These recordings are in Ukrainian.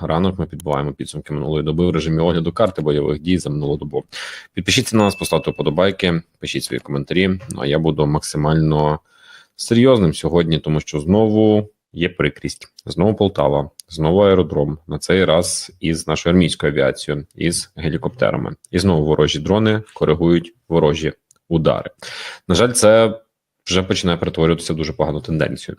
ранок. Ми підбуваємо підсумки минулої доби в режимі огляду карти бойових дій за минулу добу. Підпишіться на нас, поставте вподобайки, пишіть свої коментарі. Ну а я буду максимально серйозним сьогодні, тому що знову є прикрість. Знову Полтава, знову аеродром. На цей раз із нашою армійською авіацією, із гелікоптерами. І знову ворожі дрони коригують ворожі удари. На жаль, це вже починає перетворюватися дуже погану тенденцію.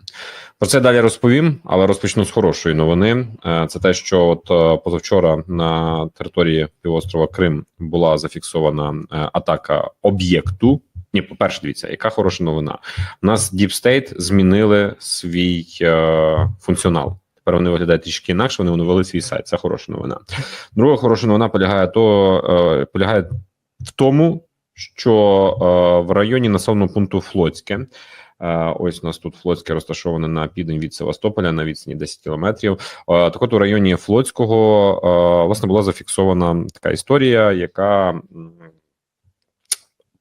Про це далі розповім, але розпочну з хорошої новини. Е, Це те, що от е, позавчора на території півострова Крим була зафіксована е, атака об'єкту. Ні, по перше, дивіться, яка хороша новина. У нас Deep State змінили свій е, функціонал. Тепер вони виглядають трішки інакше. Вони оновили свій сайт. Це хороша новина. Друга хороша новина полягає то е, полягає в тому, що е, в районі населеного пункту Флотське. Е, Ось у нас тут Флотське розташоване на південь від Севастополя на відстані 10 кілометрів. Е, Так от у районі Флотського власне була зафіксована така історія, яка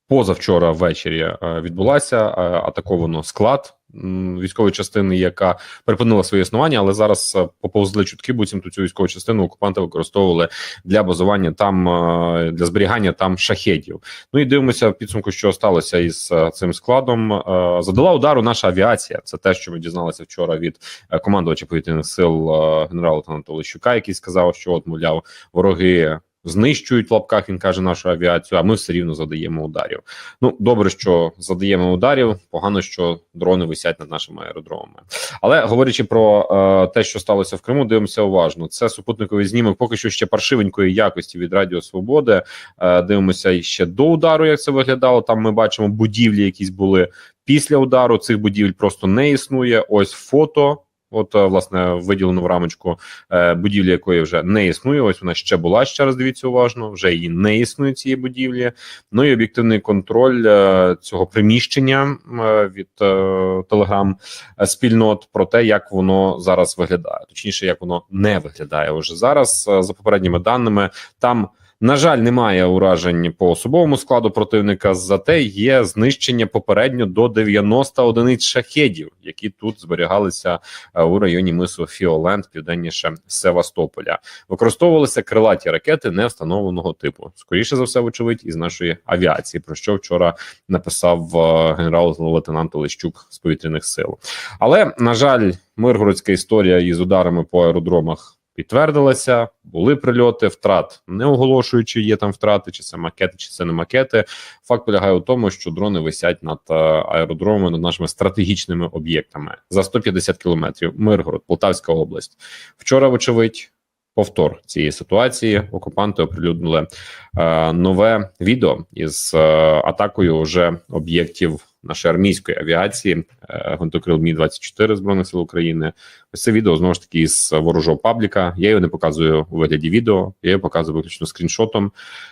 позавчора ввечері відбулася. Атаковано склад військової частини, яка припинила своє існування, але зараз е, поповзли чутки, буцімто цю військову частину окупанти використовували для базування там е, для зберігання там шахедів. Ну і дивимося в підсумку, що сталося із е, цим складом. Задала удару наша авіація. Це те, що ми дізналися вчора від командувача повітряних сил генерала Олещука, який сказав, що от мовляв вороги. Знищують в лапках, він каже нашу авіацію, а ми все рівно задаємо ударів. Ну добре, що задаємо ударів. Погано, що дрони висять над нашими аеродромами. Але говорячи про е, те, що сталося в Криму, дивимося уважно. Це супутниковий знімок, поки що ще паршивенької якості від Радіо Свободи. Е, дивимося ще до удару, як це виглядало. Там ми бачимо будівлі, якісь були після удару. Цих будівель просто не існує. Ось фото. От, е, власне, виділено в рамочку е, будівлі, якої вже не існує. Ось вона ще була ще раз. Дивіться уважно. Вже її не існує цієї будівлі. Ну і об'єктивний контроль е, цього приміщення від телеграм спільнот про те, як воно зараз виглядає, точніше, як воно не виглядає вже зараз. За попередніми даними, там на жаль, немає уражень по особовому складу противника. Зате є знищення попередньо до 90 одиниць шахедів, які тут зберігалися е, у районі мису Фіоленд, південніше Севастополя. Використовувалися крилаті ракети невстановленого типу. Скоріше за все, вочевидь, із нашої авіації, про що вчора написав е, генерал-лейтенант Олещук з повітряних сил. Але на жаль, миргородська історія із ударами по аеродромах. Підтвердилася, були прильоти, втрат не оголошуючи, є там втрати, чи це макети, чи це не макети. Факт полягає у тому, що дрони висять над е, аеродромами, над нашими стратегічними об'єктами за 150 кілометрів. Миргород, Полтавська область. Вчора, вочевидь, повтор цієї ситуації. Окупанти оприлюднили е, нове відео із е, атакою вже об'єктів нашої армійської авіації е, гвинтокрил Мі 24 збройних сил України. Ось це відео знову ж таки із ворожого пабліка. Я його не показую у вигляді відео, я його показую виключно скріншотом.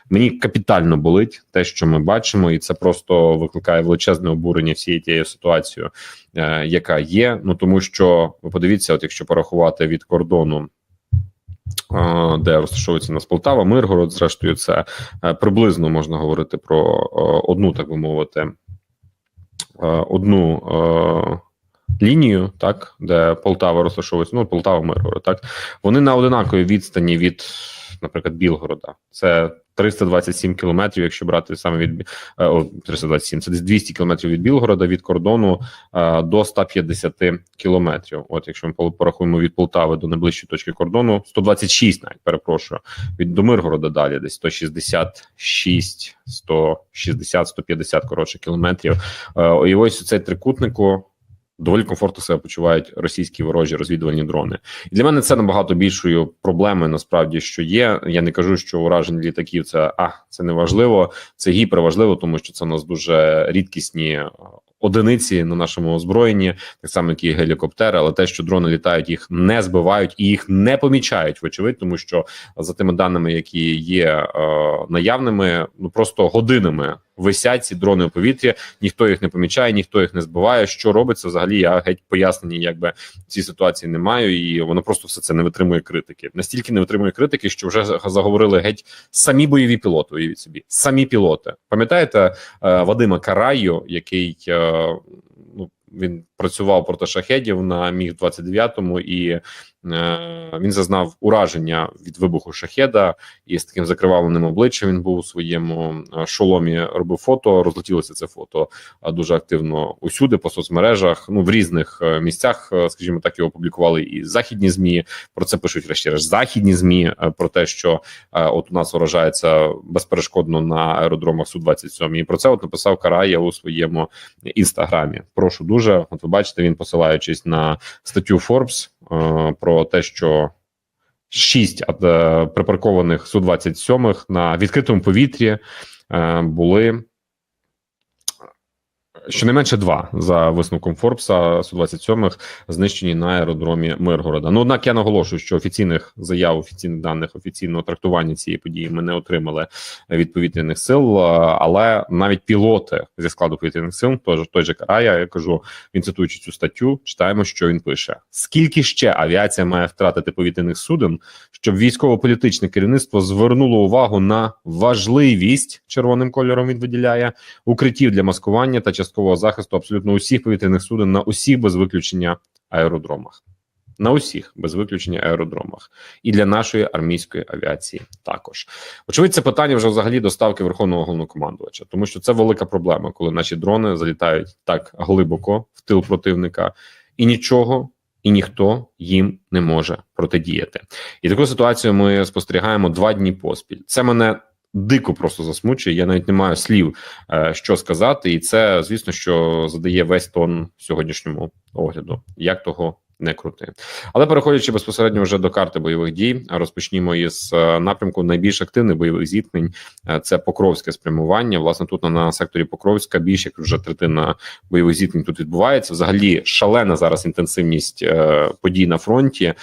Мені капітально болить те, що ми бачимо, і це просто викликає величезне обурення всією тією ситуацією, е, яка є. Ну тому що ви подивіться, от якщо порахувати від кордону. Де розташовується нас Полтава, Миргород, зрештою, це е, приблизно можна говорити про е, одну, так би мовити, е, одну лінію, так, де Полтава розташовується, ну, Полтава, Миргород, так, вони на одинаковій відстані від, наприклад, Білгорода. Це 327 кілометрів, якщо брати саме від е, о, 327, це десь 200 кілометрів від Білгорода, від кордону е, до 150 кілометрів. От якщо ми порахуємо від Полтави до найближчої точки кордону, 126 навіть, перепрошую, від до Миргорода далі десь 166, 160, 150, коротше, кілометрів. Е, І ось цей трикутнику доволі комфортно себе почувають російські ворожі розвідувальні дрони. І для мене це набагато більшою проблемою насправді, що є. Я не кажу, що ураження літаків це а це не важливо, це гіперважливо, тому що це у нас дуже рідкісні е, одиниці на нашому озброєнні, так само як і гелікоптери. Але те, що дрони літають, їх не збивають і їх не помічають, вочевидь, тому що за тими даними, які є е, наявними, ну просто годинами висять ці дрони у повітрі. Ніхто їх не помічає, ніхто їх не збиває. Що робиться взагалі? Я геть пояснення, якби ці ситуації не маю, і воно просто все це не витримує критики. Настільки не витримує критики, що вже заговорили геть самі бойові пілоти. Уявіть собі, самі пілоти. Пам'ятаєте е, Вадима Караю, який е, ну він працював проти шахедів на міг 29 і він зазнав ураження від вибуху шахеда і з таким закривавленим обличчям він був у своєму е, шоломі. Робив фото. Розлетілося це фото е, дуже активно усюди по соцмережах. Ну в різних місцях, скажімо так, його опублікували і західні змі. Про це пишуть врешті решт західні змі про те, що от у нас вражається безперешкодно на аеродромах су 27 І про це от написав Карая у своєму інстаграмі. Прошу дуже. От ви бачите, він посилаючись на статтю Forbes е, про те, що шість е, припаркованих су 27 на відкритому повітрі е, були щонайменше два за висновком Форбса су 27 знищені на аеродромі Миргорода. Ну однак я наголошую, що офіційних заяв, офіційних даних офіційного трактування цієї події ми не отримали від повітряних сил, але навіть пілоти зі складу повітряних сил, тож той же Карая, я кажу, він цитуючи цю статтю, читаємо, що він пише: скільки ще авіація має втратити повітряних суден, щоб військово-політичне керівництво звернуло увагу на важливість червоним кольором. Він виділяє укриттів для маскування та частково часткового захисту абсолютно усіх повітряних суден на усіх без виключення аеродромах. На усіх без виключення аеродромах і для нашої армійської авіації також очевидь, це питання вже взагалі доставки верховного головнокомандувача, тому що це велика проблема, коли наші дрони залітають так глибоко в тил противника, і нічого і ніхто їм не може протидіяти. І таку ситуацію ми спостерігаємо два дні поспіль. Це мене дико просто засмучує. Я навіть не маю слів, е, що сказати, і це звісно, що задає весь тон сьогоднішньому огляду. Як того не крути. Але переходячи безпосередньо вже до карти бойових дій, розпочнімо із е, напрямку найбільш активних бойових зіткнень. Е, це Покровське спрямування. Власне, тут на секторі Покровська більше як вже третина бойових зіткнень тут відбувається. Взагалі шалена зараз інтенсивність е, подій на фронті.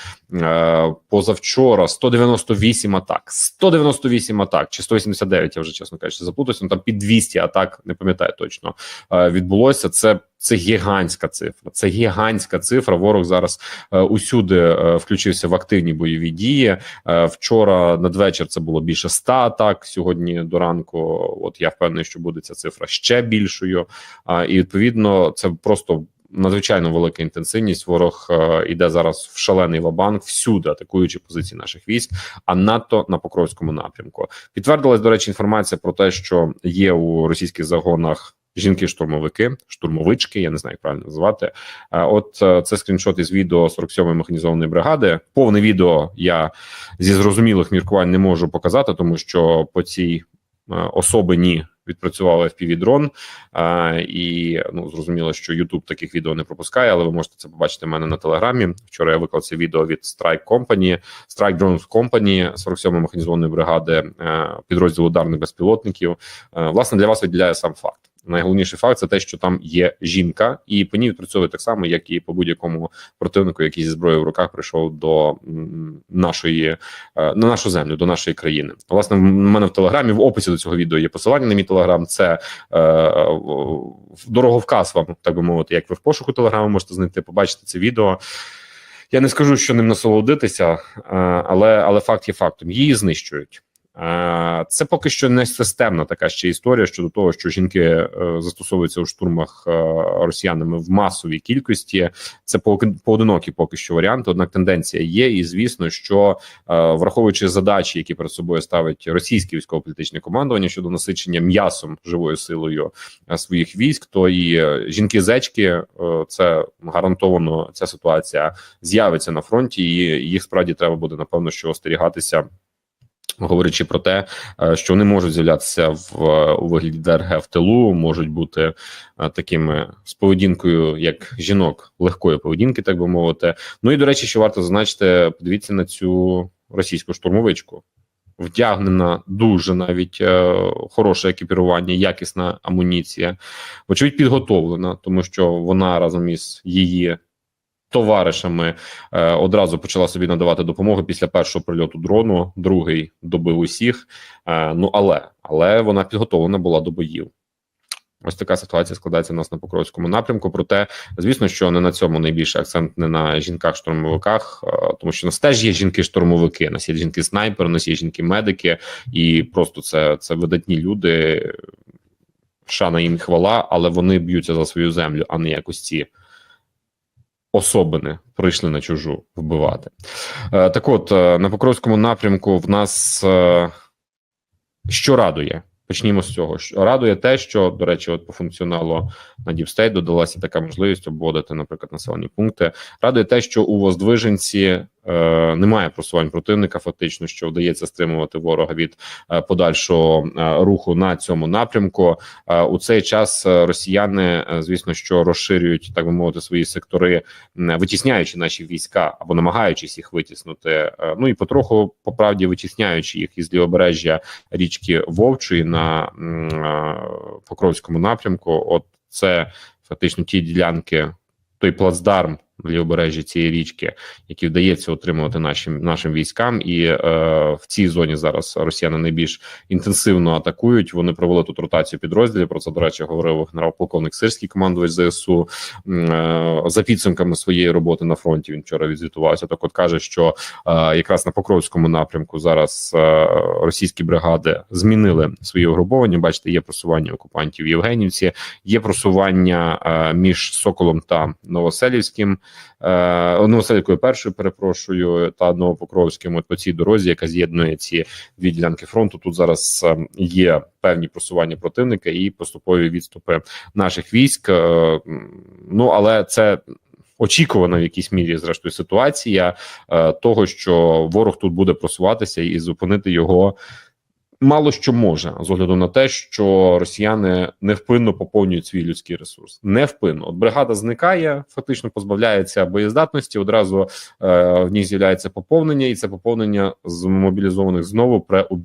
Позавчора 198 атак, 198 атак чи 189, Я вже чесно кажучи, заплутався. Ну, там під 200 атак, не пам'ятаю точно відбулося. Це це гігантська цифра. Це гігантська цифра. Ворог зараз е, усюди е, включився в активні бойові дії. Е, вчора надвечір це було більше ста атак. Сьогодні до ранку. От я впевнений, що буде ця цифра ще більшою. А і відповідно це просто. Надзвичайно велика інтенсивність. Ворог е, іде зараз в шалений вабанк всюди, атакуючи позиції наших військ, а надто на Покровському напрямку. Підтвердилась до речі, інформація про те, що є у російських загонах жінки-штурмовики, штурмовички, я не знаю, як правильно називати. От е, це скріншот із відео 47-ї механізованої бригади. Повне відео я зі зрозумілих міркувань не можу показати, тому що по цій е, особині відпрацював FPV-дрон, а, і ну зрозуміло, що YouTube таких відео не пропускає, але ви можете це побачити в мене на телеграмі. Вчора я виклав це відео від Strike Company, Strike Drones Company 47-ї механізованої бригади е, підрозділу ударних безпілотників. Власне для вас виділяє сам факт. Найголовніший факт це те, що там є жінка, і по ній відпрацьовує так само, як і по будь-якому противнику, який зі зброєю в руках прийшов до нашої е, на нашу землю, до нашої країни. Власне, в мене в телеграмі в описі до цього відео є посилання на мій телеграм. Це е, дороговказ вам, так би мовити, як ви в пошуку телеграму можете знайти, побачити це відео. Я не скажу, що ним насолодитися, е, але але факт є фактом. Її знищують. Е, це поки що не системна така ще історія щодо того, що жінки е, застосовуються у штурмах е, росіянами в масовій кількості. Це поодинокі поки що варіанти. Однак тенденція є, і звісно, що враховуючи задачі, які перед собою ставить російське військово-політичне командування щодо насичення м'ясом живою силою своїх військ, то і жінки-зечки це гарантовано ця ситуація з'явиться на фронті, і їх справді треба буде напевно що остерігатися говорячи про те, е, що вони можуть з'являтися в у вигляді ДРГ в тилу, можуть бути е, такими з поведінкою, як жінок легкої поведінки, так би мовити. Ну і до речі, що варто зазначити, подивіться на цю російську штурмовичку. Вдягнена дуже навіть е, хороше екіпірування, якісна амуніція, вочевидь підготовлена, тому що вона разом із її товаришами е, одразу почала собі надавати допомогу після першого прильоту дрону. Другий добив усіх. Е, ну але але вона підготовлена була до боїв. Ось така ситуація складається у нас на Покровському напрямку. Проте, звісно, що не на цьому найбільший акцент не на жінках-штурмовиках, е, тому що у нас теж є жінки-штурмовики, у нас є жінки-снайпери, у нас є жінки-медики, і просто це це видатні люди. Шана їм хвала, але вони б'ються за свою землю, а не якось ці особини прийшли на чужу вбивати. Е, так, от е, на Покровському напрямку в нас е, що радує? Почнімо з цього. Радує те, що до речі, от по функціоналу на Діпстейт додалася така можливість обводити, наприклад, населені пункти. Радує те, що у Воздвиженці е, немає просувань противника, фактично, що вдається стримувати ворога від е, подальшого е, руху на цьому напрямку. У цей час росіяни, звісно, що розширюють так би мовити свої сектори, витісняючи наші війська або намагаючись їх витіснути. Ну і потроху по правді витісняючи їх із лівобережжя річки Вовчої на Покровському напрямку. От це фактично ті ділянки, той плацдарм в лівобережжі цієї річки, які вдається отримувати нашим нашим військам, і е, в цій зоні зараз росіяни найбільш інтенсивно атакують. Вони провели тут ротацію підрозділів. Про це до речі говорив генерал-полковник Сирський, командувач ЗСУ е, за підсумками своєї роботи на фронті. Він вчора відзвітувався. Так, от каже, що е, якраз на Покровському напрямку зараз е, російські бригади змінили свої угруповання. Бачите, є просування окупантів в Євгенівці, є просування е, між Соколом та Новоселівським. Е, першою перепрошую та Новопокровським. От по цій дорозі, яка з'єднує ці дві ділянки фронту. Тут зараз е, є певні просування противника і поступові відступи наших військ. Е, Ну але це. Очікувана в якійсь мірі, зрештою, ситуація е, того, що ворог тут буде просуватися і зупинити його мало що може з огляду на те, що росіяни невпинно поповнюють свій людський ресурс. Невпинно. От бригада зникає, фактично позбавляється боєздатності. Одразу е, в ній з'являється поповнення, і це поповнення з мобілізованих знову при у.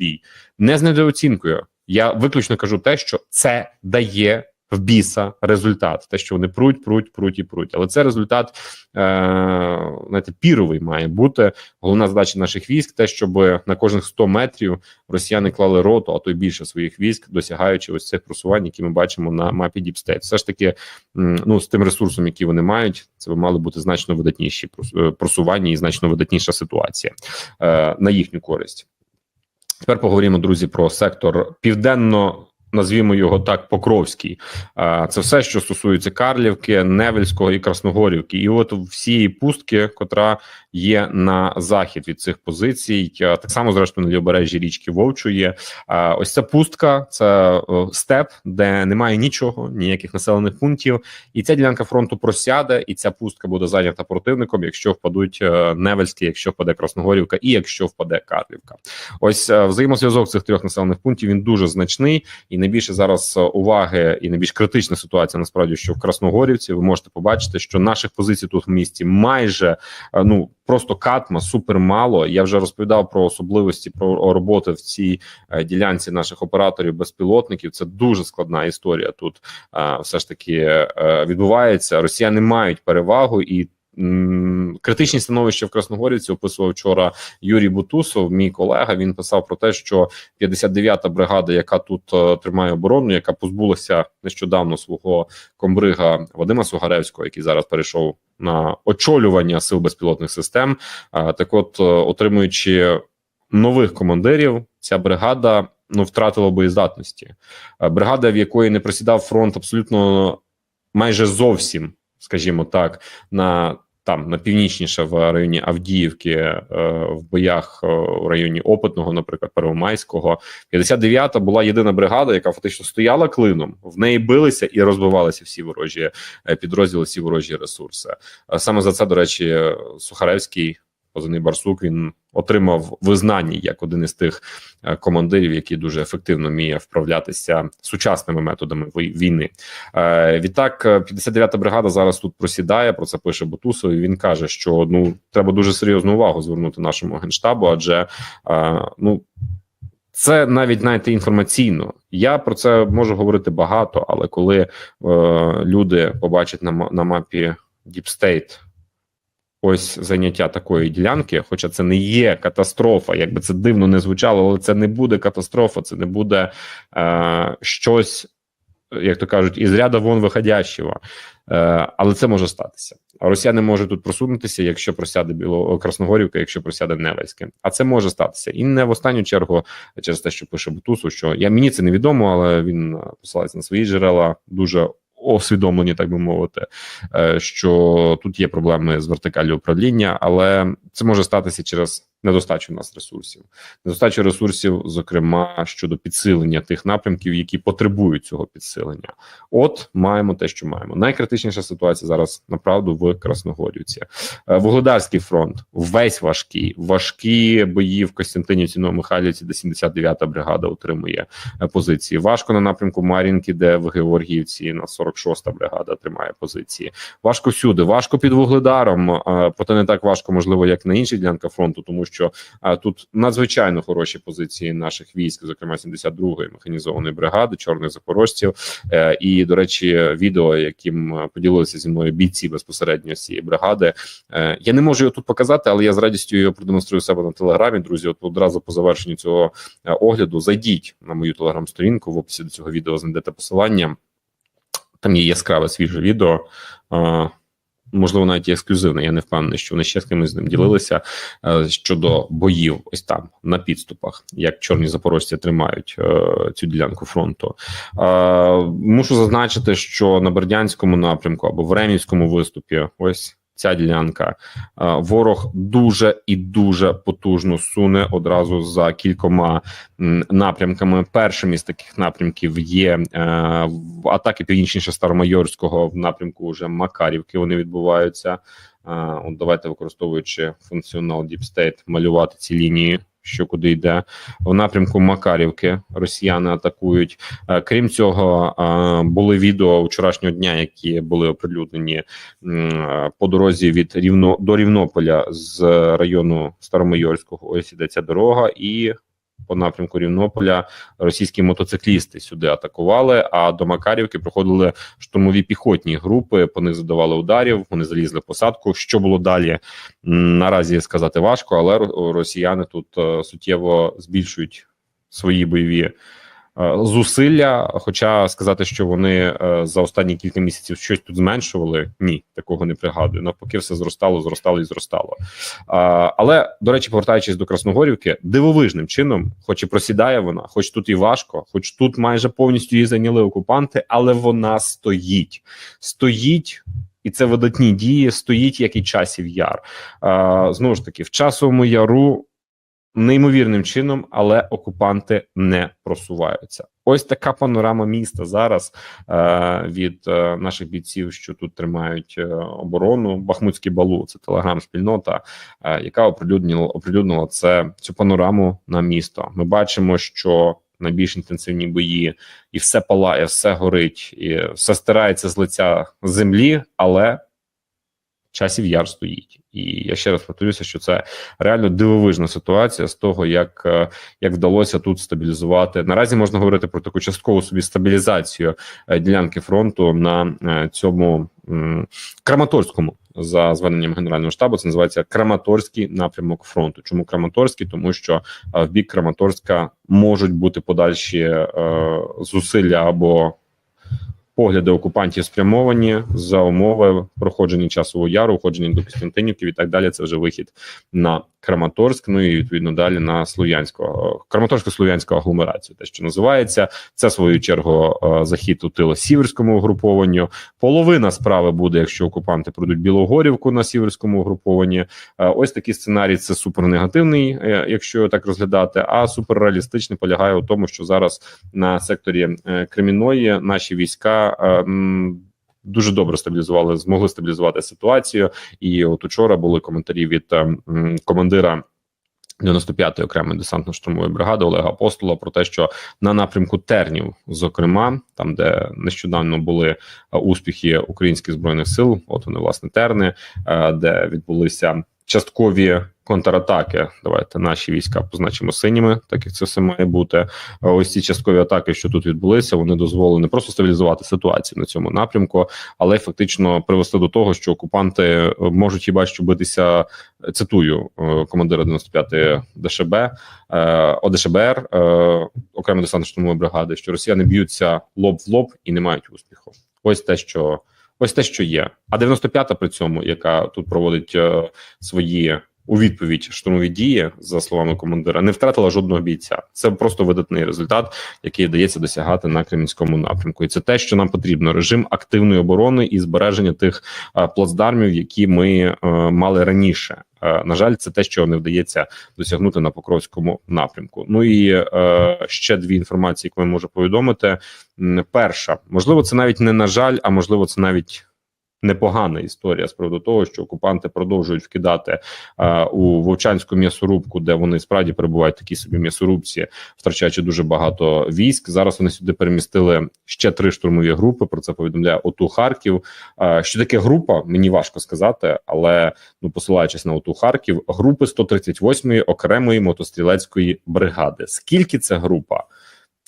Не з недооцінкою. Я виключно кажу те, що це дає. В біса результат, те, що вони пруть, пруть, пруть і пруть. Але це результат е, знаєте, піровий має бути. Головна задача наших військ, те, щоб на кожних 100 метрів росіяни клали роту, а то й більше своїх військ, досягаючи ось цих просувань, які ми бачимо на мапі State. Все ж таки, ну з тим ресурсом, який вони мають, це би мали бути значно видатніші е, просування і значно видатніша ситуація е, на їхню користь. Тепер поговоримо, друзі, про сектор південно. Назвімо його так, Покровський. Це все, що стосується Карлівки, Невельського і Красногорівки. І от всі пустки, котра є на захід від цих позицій, так само зрештою на лівобережжі річки Вовчує. Ось ця пустка, це степ, де немає нічого, ніяких населених пунктів. І ця ділянка фронту просяде, і ця пустка буде зайнята противником, якщо впадуть е, Невельські, якщо впаде Красногорівка, і якщо впаде Карлівка. Ось е, взаємозв'язок цих трьох населених пунктів він дуже значний. І найбільше зараз е, уваги, і найбільш критична ситуація насправді, що в Красногорівці ви можете побачити, що наших позицій тут в місті майже е, ну просто катма супер мало. Я вже розповідав про особливості про роботи в цій е, ділянці наших операторів безпілотників. Це дуже складна історія. Тут е, все ж таки е, відбувається. Росіяни мають перевагу і. Критичні становище в Красногорівці описував вчора Юрій Бутусов, мій колега. Він писав про те, що 59-та бригада, яка тут е, тримає оборону, яка позбулася нещодавно свого комбрига Вадима Сугаревського, який зараз перейшов на очолювання сил безпілотних систем. Так, от, е, отримуючи нових командирів, ця бригада ну втратила боєздатності. Е, Бригада, в якої не просідав фронт, абсолютно майже зовсім, скажімо так, на там на північніше в районі Авдіївки, е, в боях е, в районі Опитного, наприклад, Первомайського. 59-та була єдина бригада, яка фактично стояла клином. В неї билися і розбивалися всі ворожі е, підрозділи, всі ворожі ресурси. Е, Саме за це, до речі, е, Сухаревський, позивний Барсук, він отримав визнання як один із тих е, командирів, який дуже ефективно вміє вправлятися сучасними методами війни. Е, Відтак, е, 59-та бригада зараз тут просідає. Про це пише Бутусов. і Він каже, що ну треба дуже серйозну увагу звернути нашому генштабу, адже е, ну. Це навіть знаєте, інформаційно. Я про це можу говорити багато, але коли е, люди побачать на, на мапі Deep State ось заняття такої ділянки, хоча це не є катастрофа, якби це дивно не звучало, але це не буде катастрофа, це не буде е, щось, як то кажуть, із ряду вон виходящого. Е, але це може статися. А Росіяни можуть тут просунутися, якщо просяде Біло Красногорівка, якщо просяде Невельське. А це може статися. І не в останню чергу через те, що пише Бутусу, що я мені це невідомо, але він е, посилається на свої джерела. Дуже освідомлені, так би мовити, е, що тут є проблеми з вертикалі управління, але це може статися через недостачу у нас ресурсів, недостачу ресурсів, зокрема щодо підсилення тих напрямків, які потребують цього підсилення. От маємо те, що маємо. Найкритичніша ситуація зараз направду в Красногорівці. Е, Вугледарський фронт весь важкий, важкі бої в Костянтинівці, Новомихайлівці, де 79-та бригада отримує е, позиції. Важко на напрямку Мар'їнки, де в Георгіївці на 46-та бригада тримає позиції. Важко всюди, важко під вугледаром, е, проте не так важко, можливо, як на інших ділянках фронту, тому що тут надзвичайно хороші позиції наших військ, зокрема 72-ї механізованої бригади, чорних запорожців. Е, І до речі, відео, яким е, поділилися зі мною бійці безпосередньо цієї бригади. е, Я не можу його тут показати, але я з радістю його продемонструю себе на телеграмі. Друзі, от одразу по завершенню цього огляду зайдіть на мою телеграм-сторінку. В описі до цього відео знайдете посилання. Там є яскраве свіже відео. Можливо, навіть і ексклюзивне. Я не впевнений, що вони ще з кимось з ним ділилися е, щодо боїв, ось там на підступах, як чорні запорожці тримають е, цю ділянку фронту. Е, мушу зазначити, що на Бердянському напрямку або в Ремівському виступі, ось ця ділянка, е, ворог дуже і дуже потужно суне одразу за кількома напрямками. Першим із таких напрямків є е, атаки північніше Старомайорського в напрямку вже Макарівки. Вони відбуваються. Е, От давайте використовуючи функціонал Deep State, малювати ці лінії. Що куди йде в напрямку Макарівки, росіяни атакують. Е, Крім цього, е, були відео вчорашнього дня, які були оприлюднені е, по дорозі від рівно до Рівнополя з району Старомайорського. Ось іде ця дорога, і по напрямку Рівнополя російські мотоциклісти сюди атакували. А до Макарівки проходили штурмові піхотні групи. По них задавали ударів. Вони залізли в посадку. Що було далі? Наразі сказати важко, але росіяни тут е, суттєво збільшують свої бойові. Е, Зусилля, хоча сказати, що вони е, за останні кілька місяців щось тут зменшували, ні, такого не пригадую. Навпаки, все зростало, зростало і зростало. Але до речі, повертаючись до Красногорівки, дивовижним чином, хоч і просідає вона, хоч тут і важко, хоч тут майже повністю її зайняли окупанти, але вона стоїть, стоїть. І це видатні дії стоїть, як і часів яр. А, знову ж таки, в часовому яру неймовірним чином, але окупанти не просуваються. Ось така панорама міста зараз е, від е, наших бійців, що тут тримають е, оборону. Бахмутський балу це телеграм-спільнота, е, яка оприлюднила оприлюднила це цю панораму на місто. Ми бачимо, що найбільш інтенсивні бої, і все палає, все горить, і все стирається з лиця землі, але часів яр стоїть. І я ще раз повторюся, що це реально дивовижна ситуація з того, як, е, як вдалося тут стабілізувати. Наразі можна говорити про таку часткову собі стабілізацію е, ділянки фронту на е, цьому Краматорському. За зверненням генерального штабу це називається Краматорський напрямок фронту. Чому Краматорський? Тому що в бік Краматорська можуть бути подальші е, зусилля або погляди окупантів спрямовані за умови проходження часового яру, уходження до Костянтинівки і так далі. Це вже вихід на Краматорськ. Ну і відповідно далі на Слов'янського Краматорсько-Слов'янську агломерацію. Те, що називається, це в свою чергу е, захід у тило сіверському угрупованню. Половина справи буде, якщо окупанти пройдуть Білогорівку на сіверському угрупованні. Е, Ось такий сценарій це супернегативний, е, якщо так розглядати. А суперреалістичний полягає у тому, що зараз на секторі Креміної наші війська. Дуже добре стабілізували, змогли стабілізувати ситуацію. І от учора були коментарі від е, командира 95-ї окремої десантно-штурмової бригади Олега Апостола про те, що на напрямку Тернів, зокрема, там де нещодавно були е, успіхи українських збройних сил, от вони власне терни, е, де відбулися часткові контратаки. Давайте наші війська позначимо синіми, так як це все має бути. Ось ці часткові атаки, що тут відбулися, вони дозволили не просто стабілізувати ситуацію на цьому напрямку, але й фактично привести до того, що окупанти е, можуть хіба що битися. е, Цитую е, командира 95-ї ДШБ ОДШБР, е, окремо десантно-штурмової бригади, що росіяни б'ються лоб в лоб і не мають успіху. Ось те, що ось те, що є. А 95-та при цьому, яка тут проводить е, свої у відповідь штурмові дії, за словами командира, не втратила жодного бійця. Це просто видатний результат, який вдається досягати на Кремінському напрямку. І це те, що нам потрібно: режим активної оборони і збереження тих е, плацдармів, які ми е, мали раніше. Е, на жаль, це те, що не вдається досягнути на Покровському напрямку. Ну і е, ще дві інформації, які ми можу повідомити. Перша, можливо, це навіть не на жаль, а можливо, це навіть непогана історія з приводу того, що окупанти продовжують вкидати е, у вовчанську м'ясорубку, де вони справді перебувають такі собі м'ясорубці, втрачаючи дуже багато військ. Зараз вони сюди перемістили ще три штурмові групи. Про це повідомляє ОТУ Харків. Е, що таке група? Мені важко сказати, але ну посилаючись на ОТУ Харків, групи 138-ї окремої мотострілецької бригади. Скільки це група?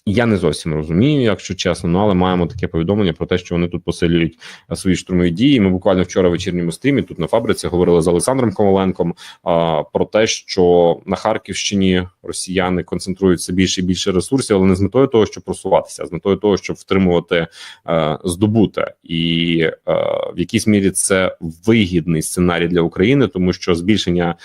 Я не зовсім розумію, якщо чесно, ну але маємо таке повідомлення про те, що вони тут посилюють свої штурмові дії. Ми буквально вчора в вечірньому стрімі тут на фабриці говорили з Олександром Коваленком а, про те, що на Харківщині росіяни концентрують все більше і більше ресурсів, але не з метою того, щоб просуватися, а з метою того, щоб втримувати е, здобуте, і е, в якійсь мірі це вигідний сценарій для України, тому що збільшення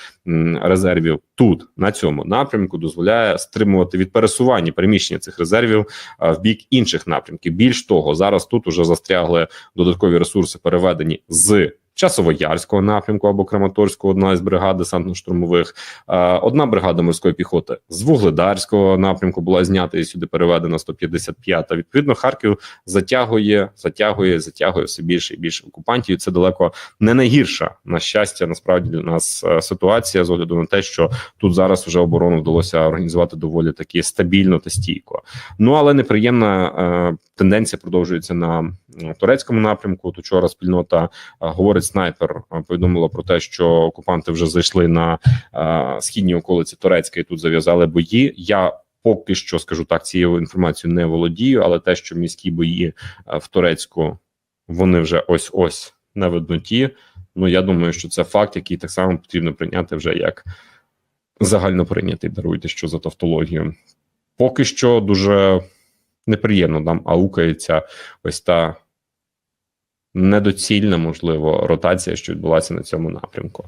резервів тут на цьому напрямку дозволяє стримувати від пересування переміщення цих резервів е, в бік інших напрямків. Більш того, зараз тут уже застрягли додаткові ресурси, переведені з Часовоярського напрямку або Краматорського, одна із бригад десантно-штурмових, е, одна бригада морської піхоти з Вугледарського напрямку була знята і сюди переведена 155-та. Відповідно, Харків затягує, затягує, затягує все більше і більше окупантів. І Це далеко не найгірша на щастя. Насправді для нас е, ситуація з огляду на те, що тут зараз вже оборону вдалося організувати доволі таки стабільно та стійко. Ну але неприємна е, тенденція продовжується на турецькому напрямку. От Учора спільнота говорить снайпер. е, Повідомила про те, що окупанти вже зайшли на е, східні околиці Турецька і тут зав'язали бої. Я поки що скажу так, цією інформацією не володію, але те, що міські бої е, в Турецьку вони вже ось ось на видноті. Ну я думаю, що це факт, який так само потрібно прийняти вже як загально прийнятий. Даруйте, що за тавтологію. Поки що дуже неприємно нам аукається ось та недоцільна, можливо, ротація, що відбулася на цьому напрямку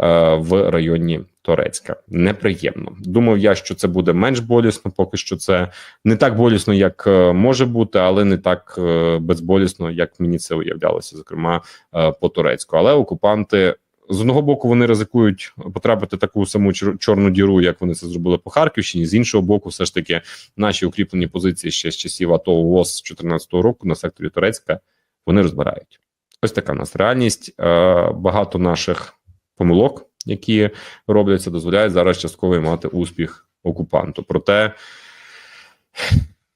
е, в районі Торецька. Неприємно. Думав я, що це буде менш болісно. Поки що це не так болісно, як е, може бути, але не так е, безболісно, як мені це уявлялося, зокрема е, по турецьку. Але окупанти. З одного боку вони ризикують потрапити таку саму чор- чорну діру, як вони це зробили по Харківщині. З іншого боку, все ж таки наші укріплені позиції ще з часів АТО ООС з 2014 року на секторі Турецька вони розбирають. Ось така в нас реальність. Е, Багато наших помилок, які робляться, дозволяють зараз частково мати успіх окупанту. Проте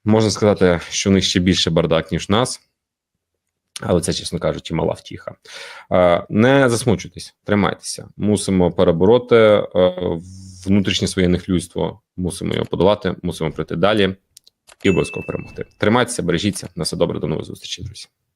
можна сказати, що в них ще більше бардак, ніж нас. Але це, чесно кажучи, мала втіха. Е, Не засмучуйтесь, тримайтеся. Мусимо перебороти е, внутрішнє своє нехлюйство, мусимо його подолати, мусимо прийти далі і обов'язково перемогти. Тримайтеся, бережіться. На все добре, до нових зустрічей, друзі.